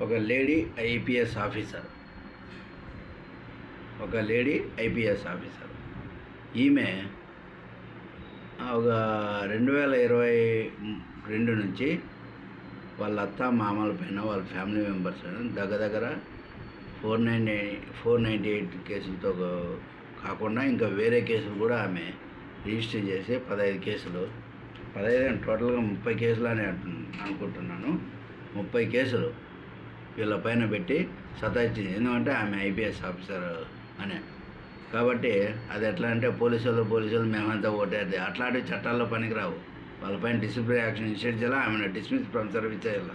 ఒక lady IPS officer. ఒక lady IPS officer. ఈమె ఒక రెండు వేల ఇరవై రెండు నుంచి వాళ్ళ అత్త మామల పైన వాళ్ళ ఫ్యామిలీ మెంబర్స్ పైన దగ్గర దగ్గర four ninety four ninety eight కేసులతో కాకుండా ఇంకా వేరే కేసులు కూడా ఆమె రిజిస్టర్ చేసి పదహైదు కేసులు పదహైదు టోటల్గా ముప్పై కేసులు అని అంటు- అనుకుంటున్నాను. ముప్పై కేసులు. వీళ్ళ పైన పెట్టి సతాయించింది. ఎందుకంటే ఆమె ఐపీఎస్ ఆఫీసర్ అనే. కాబట్టి అది ఎట్లా అంటే పోలీసులు పోలీసులు మేమంతా ఓటేది అట్లాంటి చట్టాల్లో పనికిరావు. వాళ్ళపైన డిసిప్లిన్ యాక్షన్ ఇన్షియేట్ చేయాలి? ఆమెను డిస్మిస్ ఫ్రమ్ సర్వీస్ చేయాలి?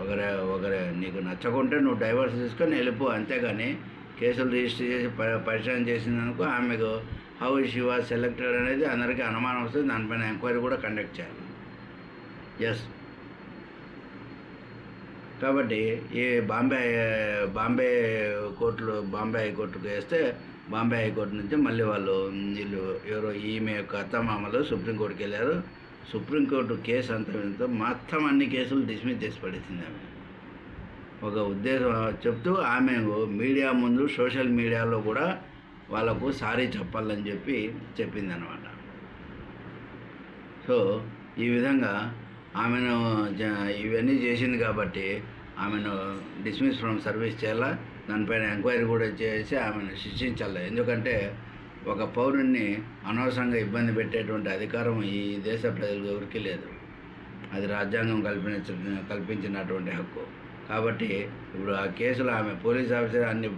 ఒకరే ఒకరే నీకు నచ్చకుంటే నువ్వు డైవర్స్ తీసుకొని వెళ్ళిపో. అంతేగాని కేసులు రిజిస్టర్ చేసి ప- పరిచయం చేసిందనుకో ఆమెకు హౌ షీ వాజ్ సెలెక్టెడ్ అనేది అందరికీ అనుమానం వస్తుంది. దానిపైన ఎంక్వైరీ కూడా కండక్ట్ చేయాలి. ఎస్. కాబట్టి ఈ బాంబే బాంబే కోర్టులో బాంబే హైకోర్టుకు వేస్తే బాంబే హైకోర్టు నుంచి మళ్ళీ వాళ్ళు వీళ్ళు ఎవరో ఈమె యొక్క అత్తమామలు సుప్రీంకోర్టుకి వెళ్ళారు. సుప్రీంకోర్టు కేసు అంతా మొత్తం అన్ని కేసులు డిస్మిస్ చేసి పడేసింది ఆమె. ఒక ఉద్దేశం చెప్తూ ఆమె మీడియా ముందు సోషల్ మీడియాలో కూడా వాళ్ళకు సారీ చెప్పాలని చెప్పి చెప్పింది అనమాట సో ఈ విధంగా ఆమెను జ- ఇవన్నీ చేసింది కాబట్టి ఆమెను డిస్మిస్ ఫ్రమ్ సర్వీస్ చేయాలా? దానిపైన ఎంక్వైరీ కూడా చేసి ఆమెను శిక్షించాలి? ఎందుకంటే ఒక పౌరుణ్ణి అనవసరంగా ఇబ్బంది పెట్టేటువంటి అధికారం ఈ దేశ ప్రజలకు ఎవరికి లేదు. అది రాజ్యాంగం కల్పించిన కల్పించినటువంటి హక్కు. కాబట్టి ఇప్పుడు ఆ కేసులు ఆమె పోలీస్ ఆఫీసర్ అన్ని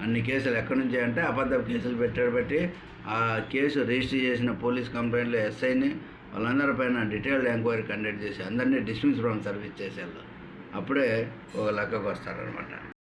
అన్ని కేసులు ఎక్కడి నుంచి అంటే అబద్ధ కేసులు పెట్టాడు పెట్టి ఆ కేసు రిజిస్టర్ చేసిన పోలీస్ కంప్లైంట్లో ఎస్ఐని వాళ్ళందరి పైన డీటెయిల్డ్ ఎంక్వైరీ కండక్ట్ చేసి అందరినీ డిస్మిస్ ఫ్రమ్ సర్వీస్ చేసేయాలి అప్పుడే ఒక లెక్కకు వస్తారనమాట